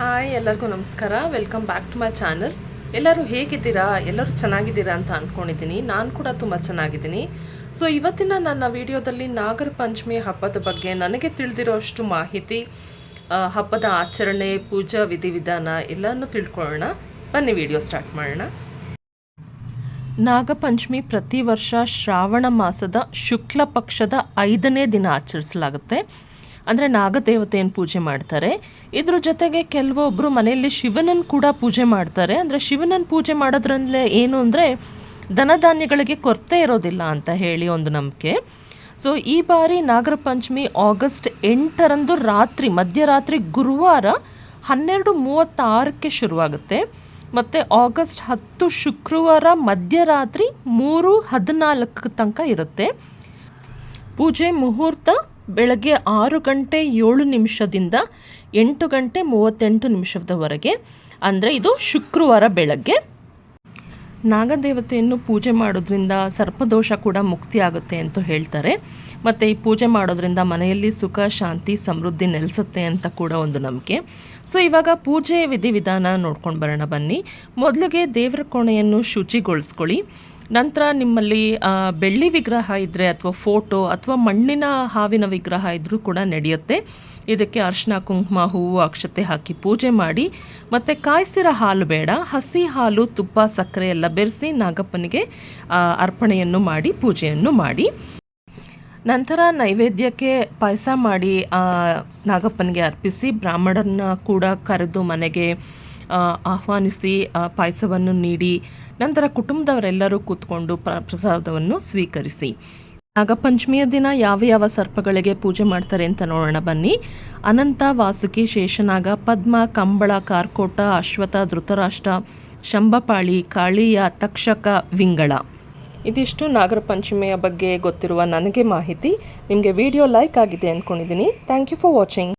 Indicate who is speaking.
Speaker 1: Hi, ಎಲ್ಲರಿಗೂ ನಮಸ್ಕಾರ. Welcome back to my channel ಎಲ್ಲರೂ ಹೇಗಿದ್ದೀರಾ? ಎಲ್ಲರೂ ಚೆನ್ನಾಗಿದ್ದೀರಾ ಅಂತ ಅಂದ್ಕೊಂಡಿದ್ದೀನಿ ನಾನು ಕೂಡ ತುಂಬ ಚೆನ್ನಾಗಿದ್ದೀನಿ. ಸೊ ಇವತ್ತಿನ ನನ್ನ ವಿಡಿಯೋದಲ್ಲಿ ನಾಗರ ಪಂಚಮಿ ಹಬ್ಬದ ಬಗ್ಗೆ ನನಗೆ ತಿಳಿದಿರೋಷ್ಟು ಮಾಹಿತಿ ಹಬ್ಬದ ಆಚರಣೆ, ಪೂಜಾ ವಿಧಿವಿಧಾನ ಎಲ್ಲನೂ ತಿಳ್ಕೊಳ್ಳೋಣ. ಬನ್ನಿ ವಿಡಿಯೋ ಸ್ಟಾರ್ಟ್ ಮಾಡೋಣ. ನಾಗಪಂಚಮಿ ಪ್ರತಿ ವರ್ಷ ಶ್ರಾವಣ ಮಾಸದ ಶುಕ್ಲ ಪಕ್ಷದ ಐದನೇ ದಿನ ಆಚರಿಸಲಾಗುತ್ತೆ. ಅಂದರೆ ನಾಗದೇವತೆಯನ್ನು ಪೂಜೆ ಮಾಡ್ತಾರೆ. ಇದ್ರ ಜೊತೆಗೆ ಕೆಲವೊಬ್ಬರು ಮನೆಯಲ್ಲಿ ಶಿವನನ್ನು ಕೂಡ ಪೂಜೆ ಮಾಡ್ತಾರೆ. ಅಂದರೆ ಶಿವನನ್ನು ಪೂಜೆ ಮಾಡೋದ್ರಲ್ಲೇ ಏನು ಅಂದರೆ ಧನಧಾನ್ಯಗಳಿಗೆ ಕೊರತೆ ಇರೋದಿಲ್ಲ ಅಂತ ಹೇಳಿ ಒಂದು ನಂಬಿಕೆ. ಸೊ ಈ ಬಾರಿ ನಾಗರ ಪಂಚಮಿ ಆಗಸ್ಟ್ ಎಂಟರಂದು ರಾತ್ರಿ ಮಧ್ಯರಾತ್ರಿ ಗುರುವಾರ ಹನ್ನೆರಡು ಮೂವತ್ತಾರಕ್ಕೆ ಶುರುವಾಗುತ್ತೆ. ಮತ್ತು ಆಗಸ್ಟ್ ಹತ್ತು ಶುಕ್ರವಾರ ಮಧ್ಯರಾತ್ರಿ ಮೂರು ಹದಿನಾಲ್ಕು ತನಕ ಇರುತ್ತೆ. ಪೂಜೆ ಮುಹೂರ್ತ ಬೆಳಗ್ಗೆ ಆರು ಗಂಟೆ ಏಳು ನಿಮಿಷದಿಂದ ಎಂಟು ಗಂಟೆ ಮೂವತ್ತೆಂಟು ನಿಮಿಷದವರೆಗೆ, ಅಂದರೆ ಇದು ಶುಕ್ರವಾರ ಬೆಳಗ್ಗೆ. ನಾಗದೇವತೆಯನ್ನು ಪೂಜೆ ಮಾಡೋದ್ರಿಂದ ಸರ್ಪದೋಷ ಕೂಡ ಮುಕ್ತಿ ಆಗುತ್ತೆ ಅಂತ ಹೇಳ್ತಾರೆ. ಮತ್ತು ಈ ಪೂಜೆ ಮಾಡೋದ್ರಿಂದ ಮನೆಯಲ್ಲಿ ಸುಖ, ಶಾಂತಿ, ಸಮೃದ್ಧಿ ನೆಲೆಸುತ್ತೆ ಅಂತ ಕೂಡ ಒಂದು ನಂಬಿಕೆ. ಸೊ, ಇವಾಗ ಪೂಜೆ ವಿಧಿವಿಧಾನ ನೋಡ್ಕೊಂಡು ಬರೋಣ ಬನ್ನಿ. ಮೊದಲಿಗೆ ದೇವರ ಕೋಣೆಯನ್ನು ಶುಚಿಗೊಳಿಸ್ಕೊಳ್ಳಿ. ನಂತರ ನಿಮ್ಮಲ್ಲಿ ಬೆಳ್ಳಿ ವಿಗ್ರಹ ಇದ್ದರೆ ಅಥವಾ ಫೋಟೋ ಅಥವಾ ಮಣ್ಣಿನ ಹಾವಿನ ವಿಗ್ರಹ ಇದ್ದರೂ ಕೂಡ ನಡೆಯುತ್ತೆ. ಇದಕ್ಕೆ ಅರ್ಶಿನ, ಕುಂಕುಮ, ಹೂವು, ಅಕ್ಷತೆ ಹಾಕಿ ಪೂಜೆ ಮಾಡಿ. ಮತ್ತು ಕಾಯಿಸಿರೋ ಹಾಲು ಬೇಡ, ಹಸಿ ಹಾಲು, ತುಪ್ಪ, ಸಕ್ಕರೆ ಎಲ್ಲ ಬೆರೆಸಿ ನಾಗಪ್ಪನಿಗೆ ಅರ್ಪಣೆಯನ್ನು ಮಾಡಿ, ಪೂಜೆಯನ್ನು ಮಾಡಿ. ನಂತರ ನೈವೇದ್ಯಕ್ಕೆ ಪಾಯಸ ಮಾಡಿ ನಾಗಪ್ಪನಿಗೆ ಅರ್ಪಿಸಿ ಬ್ರಾಹ್ಮಣನ ಕೂಡ ಕರೆದು ಮನೆಗೆ ಆಹ್ವಾನಿಸಿ ಪಾಯಸವನ್ನು ನೀಡಿ, ನಂತರ ಕುಟುಂಬದವರೆಲ್ಲರೂ ಕೂತ್ಕೊಂಡು ಪ್ರ, ಪ್ರಸಾದವನ್ನು ಸ್ವೀಕರಿಸಿ. ನಾಗಪಂಚಮಿಯ ದಿನ ಯಾವ ಯಾವ ಸರ್ಪಗಳಿಗೆ ಪೂಜೆ ಮಾಡ್ತಾರೆ ಅಂತ ನೋಡೋಣ ಬನ್ನಿ. ಅನಂತ, ವಾಸುಕಿ, ಶೇಷನಾಗ, ಪದ್ಮ, ಕಂಬಳ, ಕಾರ್ಕೋಟ ಅಶ್ವಥ ಧೃತರಾಷ್ಟ್ರ, ಶಂಭಪಾಳಿ, ಕಾಳಿಯ, ತಕ್ಷಕ, ವಿಂಗಳ. ಇದಿಷ್ಟು ನಾಗರ ಪಂಚಮಿಯ ಬಗ್ಗೆ ಗೊತ್ತಿರುವ ನನಗೆ ಮಾಹಿತಿ. ನಿಮಗೆ ವಿಡಿಯೋ ಲೈಕ್ ಆಗಿದೆ ಅಂದ್ಕೊಂಡಿದ್ದೀನಿ ಥ್ಯಾಂಕ್ ಯು ಫಾರ್ ವಾಚಿಂಗ್.